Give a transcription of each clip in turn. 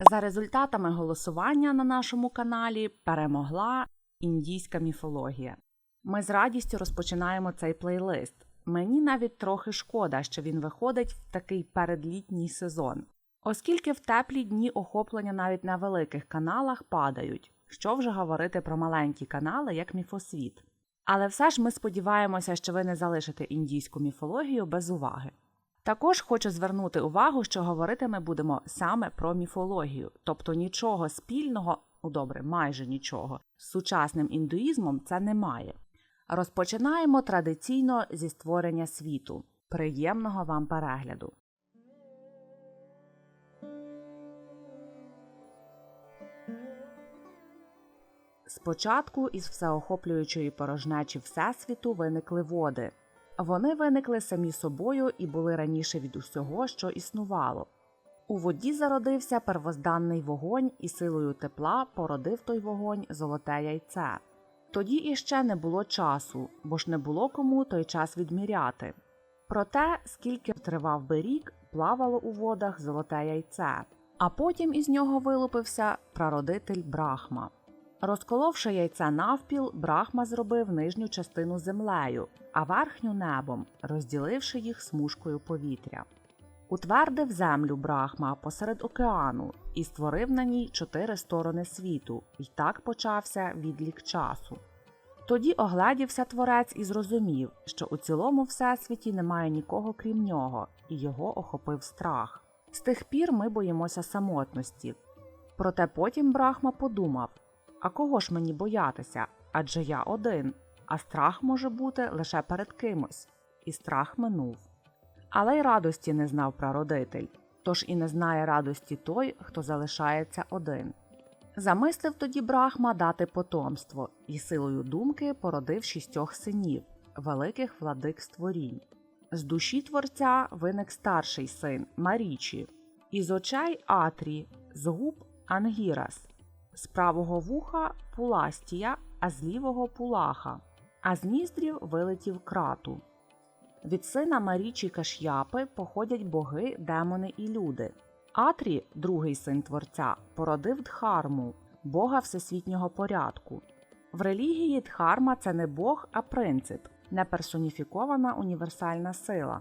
За результатами голосування на нашому каналі перемогла індійська міфологія. Ми з радістю розпочинаємо цей плейлист. Мені навіть трохи шкода, що він виходить в такий передлітній сезон, оскільки в теплі дні охоплення навіть на великих каналах падають. Що вже говорити про маленькі канали, як міфосвіт. Але все ж ми сподіваємося, що ви не залишите індійську міфологію без уваги. Також хочу звернути увагу, що говорити ми будемо саме про міфологію, тобто нічого спільного, ну добре, майже нічого, з сучасним індуїзмом це немає. Розпочинаємо традиційно зі створення світу. Приємного вам перегляду! Спочатку із всеохоплюючої порожнечі Всесвіту виникли води. Вони виникли самі собою і були раніше від усього, що існувало. У воді зародився первозданний вогонь і силою тепла породив той вогонь золоте яйце. Тоді іще не було часу, бо ж не було кому той час відміряти. Проте, скільки тривав би рік, плавало у водах золоте яйце, а потім із нього вилупився прародитель Брахма. Розколовши яйце навпіл, Брахма зробив нижню частину землею, а верхню небом, розділивши їх смужкою повітря. Утвердив землю Брахма посеред океану і створив на ній чотири сторони світу, і так почався відлік часу. Тоді огледівся творець і зрозумів, що у цілому всесвіті немає нікого крім нього, і його охопив страх. З тих пір ми боїмося самотності. Проте потім Брахма подумав а кого ж мені боятися? Адже я один, а страх може бути лише перед кимось, і страх минув. Але й радості не знав прародитель, тож і не знає радості той, хто залишається один. Замислив тоді Брахма дати потомство і силою думки породив шістьох синів, великих владик створінь. З душі творця виник старший син Марічі, із очей Атрі, з губ Ангірас, з правого вуха Пуластія, а з лівого Пулаха, а з ніздрів вилетів крату. Від сина Марічі Каш'япи походять боги, демони і люди. Атрі, другий син творця, породив Дхарму, бога всесвітнього порядку. В релігії Дхарма це не бог, а принцип, неперсоніфікована універсальна сила.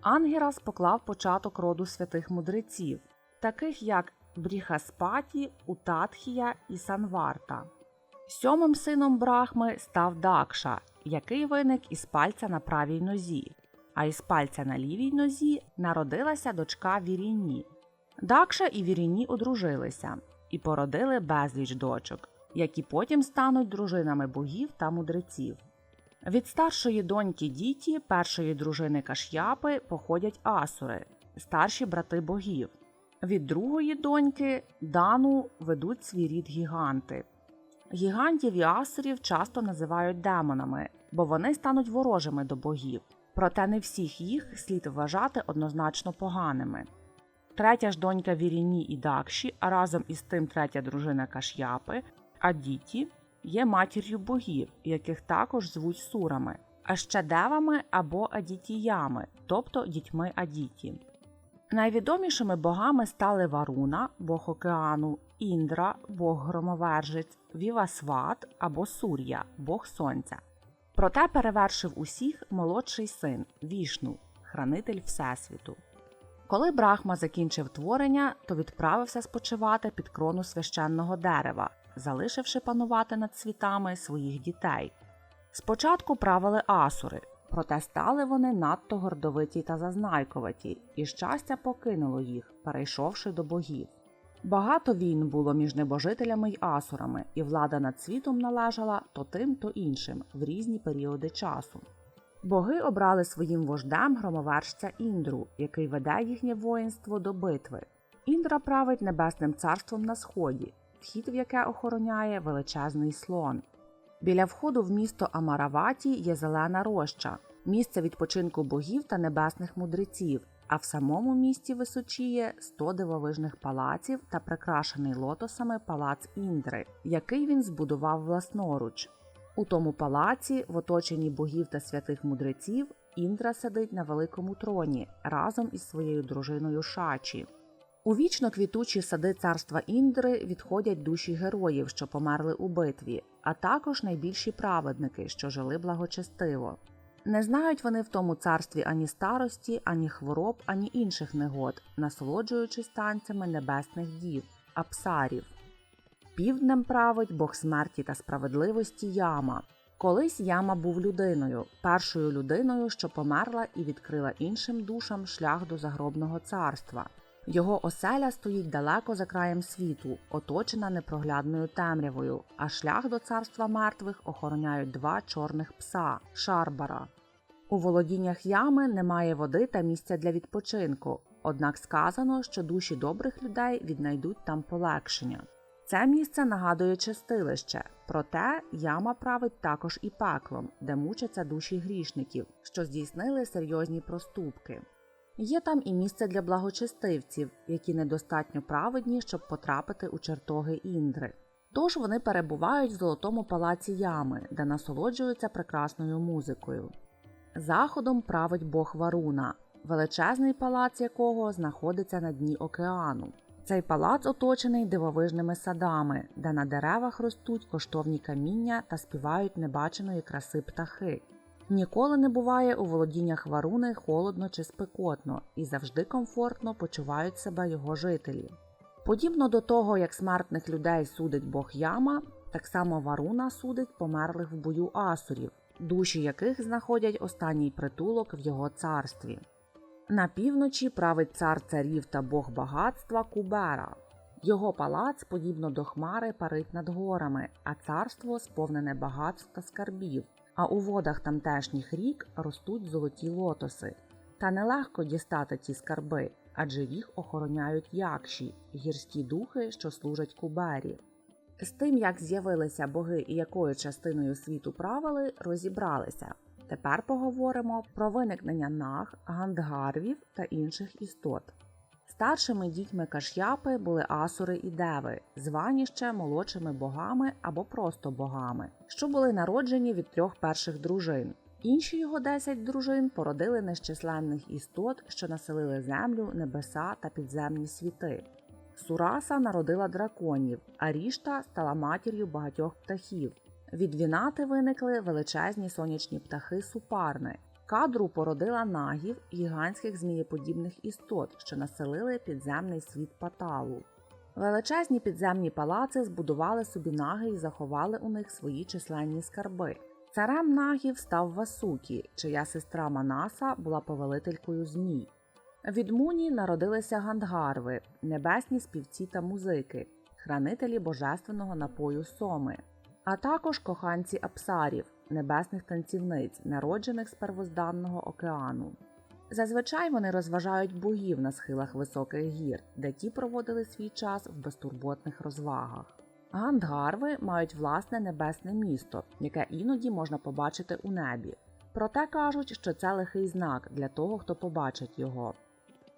Ангерас поклав початок роду святих мудреців, таких як Бріхаспаті, Утатхія і Санварта. Сьомим сином Брахми став Дакша, який виник із пальця на правій нозі, а із пальця на лівій нозі народилася дочка Віріні. Дакша і Віріні одружилися і породили безліч дочок, які потім стануть дружинами богів та мудреців. Від старшої доньки діті, першої дружини Каш'япи, походять асури, старші брати богів. Від другої доньки Дану ведуть свій рід гіганти. Гігантів і асурів часто називають демонами, бо вони стануть ворожими до богів, проте не всіх їх слід вважати однозначно поганими. Третя ж донька Віріні і Дакші, а разом із тим третя дружина Каш'япи, Адіті, є матір'ю богів, яких також звуть сурами, а ще девами або адітіями, тобто дітьми Адіті. Найвідомішими богами стали Варуна, бог океану, Індра, бог громовержець, Вівасват або Сур'я, бог сонця. Проте перевершив усіх молодший син Вішну, хранитель Всесвіту. Коли Брахма закінчив творення, то відправився спочивати під крону священного дерева, залишивши панувати над світами своїх дітей. Спочатку правили асури, проте стали вони надто гордовиті та зазнайковаті, і щастя покинуло їх, перейшовши до богів. Багато війн було між небожителями й асурами, і влада над світом належала то тим, то іншим в різні періоди часу. Боги обрали своїм вождем громовержця Індру, який веде їхнє воїнство до битви. Індра править небесним царством на сході, вхід в яке охороняє величезний слон. Біля входу в місто Амараваті є зелена роща, місце відпочинку богів та небесних мудреців, а в самому місті височіє 100 дивовижних палаців та прикрашений лотосами палац Індри, який він збудував власноруч. У тому палаці, в оточенні богів та святих мудреців, Індра сидить на великому троні разом із своєю дружиною Шачі. У вічно квітучі сади царства Індри відходять душі героїв, що померли у битві, а також найбільші праведники, що жили благочестиво. Не знають вони в тому царстві ані старості, ані хвороб, ані інших негод, насолоджуючись танцями небесних дів, апсарів. Півднем править Бог смерті та справедливості Яма. Колись Яма був людиною, першою людиною, що померла і відкрила іншим душам шлях до загробного царства. Його оселя стоїть далеко за краєм світу, оточена непроглядною темрявою, а шлях до царства мертвих охороняють два чорних пса шарбара. У володіннях ями немає води та місця для відпочинку, однак сказано, що душі добрих людей віднайдуть там полегшення. Це місце нагадує чистилище, проте яма править також і пеклом, де мучаться душі грішників, що здійснили серйозні проступки. Є там і місце для благочестивців, які недостатньо праведні, щоб потрапити у чертоги Індри. Тож вони перебувають в золотому палаці ями, де насолоджуються прекрасною музикою. Заходом править Бог Варуна, величезний палац якого знаходиться на дні океану. Цей палац оточений дивовижними садами, де на деревах ростуть коштовні каміння та співають небаченої краси птахи. Ніколи не буває у володіннях варуни холодно чи спекотно і завжди комфортно почувають себе його жителі. Подібно до того, як смертних людей судить Бог Яма, так само варуна судить померлих в бою асурів, душі яких знаходять останній притулок в його царстві. На півночі править цар царів та бог багатства Кубера. Його палац, подібно до хмари, парить над горами, а царство сповнене багатств та скарбів. А у водах тамтешніх рік ростуть золоті лотоси. Та нелегко дістати ті скарби, адже їх охороняють якші, гірські духи, що служать кубері. З тим, як з'явилися боги і якою частиною світу правили, розібралися. Тепер поговоримо про виникнення наг, гандгарвів та інших істот. Старшими дітьми Каш'япи були асури і деви, звані ще молодшими богами або просто богами, що були народжені від трьох перших дружин. Інші його десять дружин породили нещисленних істот, що населили землю, небеса та підземні світи. Сураса народила драконів, а рішта стала матір'ю багатьох птахів. Від вінати виникли величезні сонячні птахи супарни. Кадру породила нагів гігантських змієподібних істот, що населили підземний світ Паталу. Величезні підземні палаци збудували собі наги і заховали у них свої численні скарби. Царем нагів став Васукі, чия сестра Манаса була повелителькою змій. Від Муні народилися гандгарви, небесні співці та музики, хранителі божественного напою соми, а також коханці апсарів, небесних танцівниць, народжених з первозданного океану. Зазвичай вони розважають богів на схилах високих гір, де ті проводили свій час в безтурботних розвагах. Гандгарви мають власне небесне місто, яке іноді можна побачити у небі. Проте кажуть, що це лихий знак для того, хто побачить його.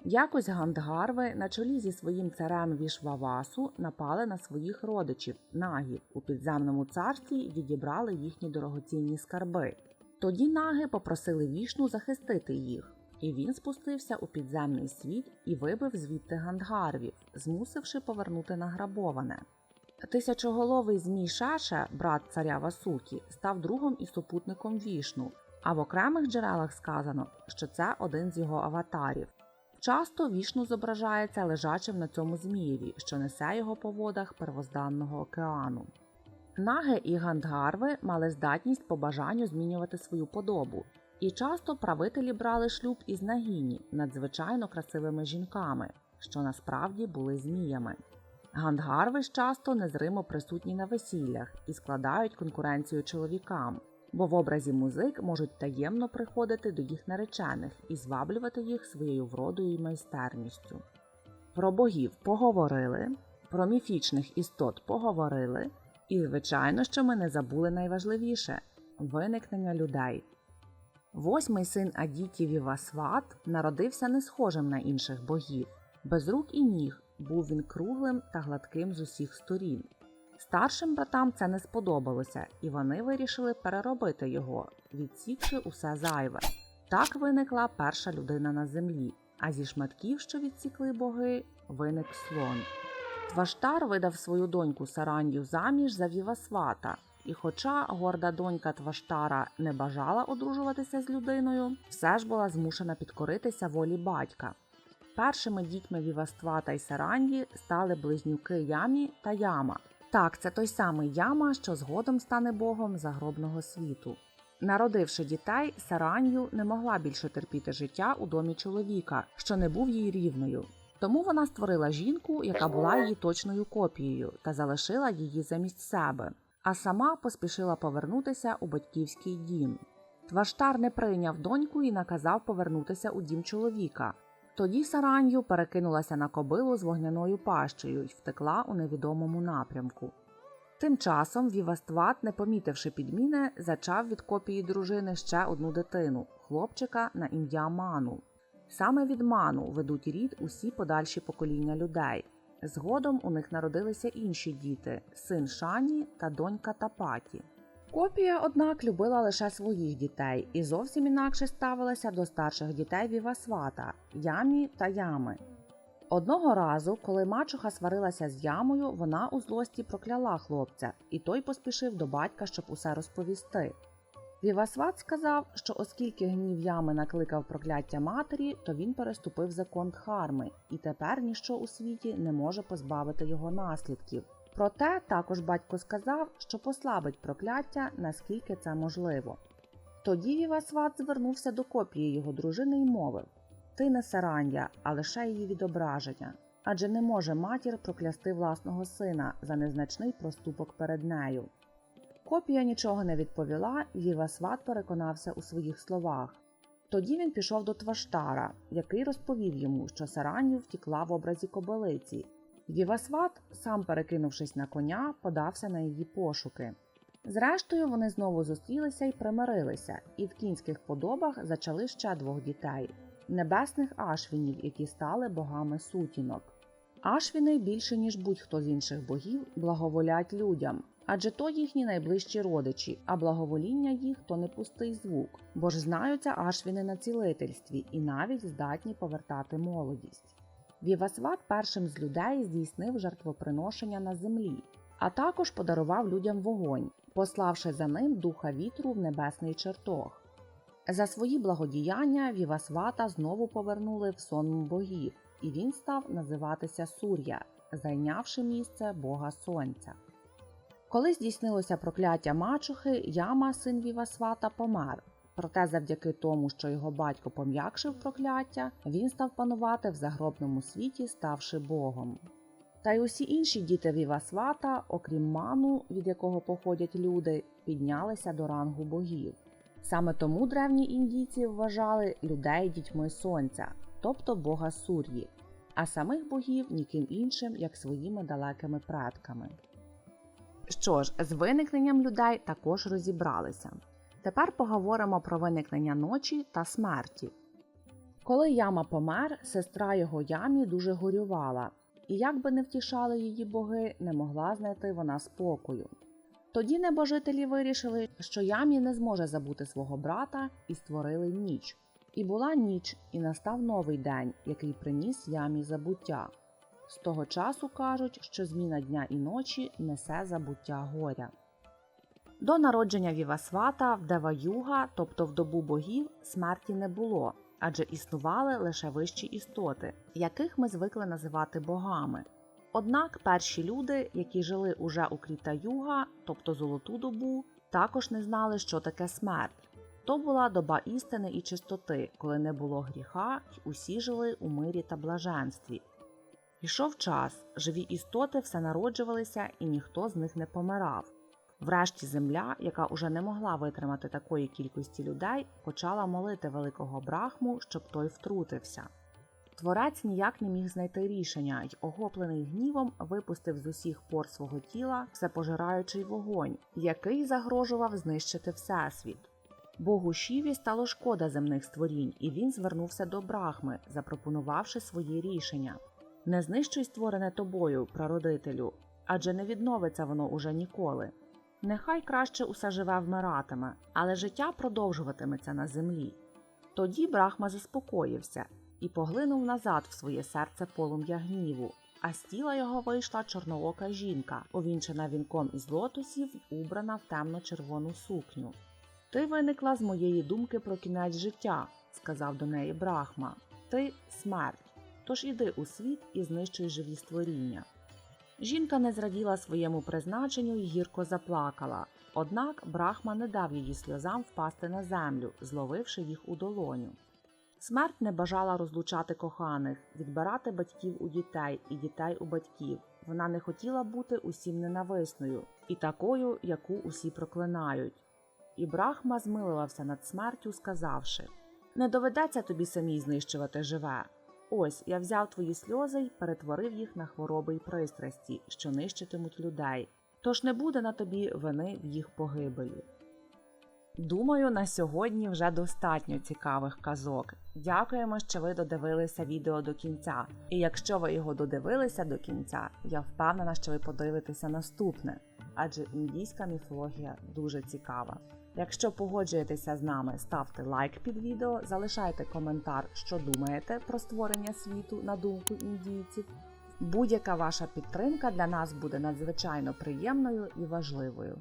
Якось гандгарви на чолі зі своїм царем Вішвавасу напали на своїх родичів, нагів у підземному царстві і відібрали їхні дорогоцінні скарби. Тоді наги попросили вішну захистити їх, і він спустився у підземний світ і вибив звідти гандгарвів, змусивши повернути награбоване. Тисячоголовий змій Шаше, брат царя Васукі, став другом і супутником вішну, а в окремих джерелах сказано, що це один з його аватарів. Часто вішну зображається лежачим на цьому змієві, що несе його по водах первозданного океану. Наги і гандгарви мали здатність по бажанню змінювати свою подобу, і часто правителі брали шлюб із нагіні, надзвичайно красивими жінками, що насправді були зміями. Гандгарви ж часто незримо присутні на весіллях і складають конкуренцію чоловікам, бо в образі музик можуть таємно приходити до їх наречених і зваблювати їх своєю вродою і майстерністю. Про богів поговорили, про міфічних істот поговорили, і, звичайно, що ми не забули найважливіше виникнення людей. Восьмий син Адіті Вівасват народився не схожим на інших богів, без рук і ніг був він круглим та гладким з усіх сторін. Старшим братам це не сподобалося, і вони вирішили переробити його, відсікши усе зайве. Так виникла перша людина на землі а зі шматків, що відсікли боги, виник слон. Тваштар видав свою доньку Саранью заміж за Вівасвата, і хоча горда донька Тваштара не бажала одружуватися з людиною, все ж була змушена підкоритися волі батька. Першими дітьми Віваствата й Саранді стали близнюки Ямі та Яма. Так, це той самий Яма, що згодом стане богом загробного світу. Народивши дітей, Саранью не могла більше терпіти життя у домі чоловіка, що не був їй рівною. Тому вона створила жінку, яка була її точною копією, та залишила її замість себе, а сама поспішила повернутися у батьківський дім. Тваштар не прийняв доньку і наказав повернутися у дім чоловіка. Тоді Саранью перекинулася на кобилу з вогняною пащею й втекла у невідомому напрямку. Тим часом Вівастват, не помітивши підміни, зачав від копії дружини ще одну дитину хлопчика на ім'я Ману. Саме від Ману ведуть рід усі подальші покоління людей. Згодом у них народилися інші діти син Шані та донька Тапаті. Копія, однак, любила лише своїх дітей і зовсім інакше ставилася до старших дітей Вівасвата Ямі та Ями. Одного разу, коли мачуха сварилася з ямою, вона у злості прокляла хлопця, і той поспішив до батька, щоб усе розповісти. Вівасват сказав, що оскільки гнів ями накликав прокляття матері, то він переступив закон Дхарми, і тепер ніщо у світі не може позбавити його наслідків. Проте також батько сказав, що послабить прокляття, наскільки це можливо. Тоді Вівасват звернувся до копії його дружини і мовив Ти не сарання, а лише її відображення. Адже не може матір проклясти власного сина за незначний проступок перед нею. Копія нічого не відповіла, і Вівасват переконався у своїх словах. Тоді він пішов до Тваштара, який розповів йому, що Сараню втікла в образі кобилиці. Вівасват, сам перекинувшись на коня, подався на її пошуки. Зрештою, вони знову зустрілися і примирилися, і в кінських подобах зачали ще двох дітей небесних ашвінів, які стали богами сутінок. Ашвіни більше ніж будь-хто з інших богів благоволять людям, адже то їхні найближчі родичі, а благовоління їх то не пустий звук, бо ж знаються ашвіни на цілительстві і навіть здатні повертати молодість. Вівасват першим з людей здійснив жертвоприношення на землі, а також подарував людям вогонь, пославши за ним духа вітру в небесний чертог. За свої благодіяння Вівасвата знову повернули в сон богів, і він став називатися Сур'я, зайнявши місце Бога Сонця. Коли здійснилося прокляття мачухи, Яма, син Вівасвата, помер. Проте, завдяки тому, що його батько пом'якшив прокляття, він став панувати в загробному світі, ставши Богом. Та й усі інші діти Вівасвата, окрім ману, від якого походять люди, піднялися до рангу богів. Саме тому древні індійці вважали людей дітьми сонця, тобто бога Сур'ї, а самих богів ніким іншим, як своїми далекими предками. Що ж, з виникненням людей також розібралися. Тепер поговоримо про виникнення ночі та смерті. Коли яма помер, сестра його ямі дуже горювала, і як би не втішали її боги, не могла знайти вона спокою. Тоді небожителі вирішили, що ямі не зможе забути свого брата, і створили ніч. І була ніч, і настав новий день, який приніс ямі забуття. З того часу кажуть, що зміна дня і ночі несе забуття горя. До народження Вівасвата в Дева-Юга, тобто в добу богів, смерті не було, адже існували лише вищі істоти, яких ми звикли називати богами. Однак перші люди, які жили уже у Кріта-Юга, тобто золоту добу, також не знали, що таке смерть. То була доба істини і чистоти, коли не було гріха, й усі жили у мирі та блаженстві. Ішов час, живі істоти все народжувалися, і ніхто з них не помирав. Врешті земля, яка уже не могла витримати такої кількості людей, почала молити великого брахму, щоб той втрутився. Творець ніяк не міг знайти рішення й, охоплений гнівом, випустив з усіх пор свого тіла всепожираючий вогонь, який загрожував знищити всесвіт. Богу Шіві стало шкода земних створінь, і він звернувся до Брахми, запропонувавши своє рішення: Не знищуй створене тобою, прародителю, адже не відновиться воно уже ніколи. Нехай краще усе живе вмиратиме, але життя продовжуватиметься на землі. Тоді Брахма заспокоївся і поглинув назад в своє серце полум'я гніву. А з тіла його вийшла чорноока жінка, овінчена вінком із лотосів, убрана в темно-червону сукню. Ти виникла з моєї думки про кінець життя, сказав до неї Брахма. Ти смерть. Тож іди у світ і знищуй живі створіння. Жінка не зраділа своєму призначенню і гірко заплакала. Однак Брахма не дав її сльозам впасти на землю, зловивши їх у долоню. Смерть не бажала розлучати коханих, відбирати батьків у дітей і дітей у батьків. Вона не хотіла бути усім ненависною і такою, яку усі проклинають. І Брахма змилувався над смертю, сказавши: Не доведеться тобі самій знищувати живе. Ось я взяв твої сльози й перетворив їх на хвороби й пристрасті, що нищитимуть людей. Тож не буде на тобі вини в їх погибелі. Думаю, на сьогодні вже достатньо цікавих казок. Дякуємо, що ви додивилися відео до кінця. І якщо ви його додивилися до кінця, я впевнена, що ви подивитеся наступне, адже індійська міфологія дуже цікава. Якщо погоджуєтеся з нами, ставте лайк під відео, залишайте коментар, що думаєте про створення світу на думку індійців. Будь-яка ваша підтримка для нас буде надзвичайно приємною і важливою.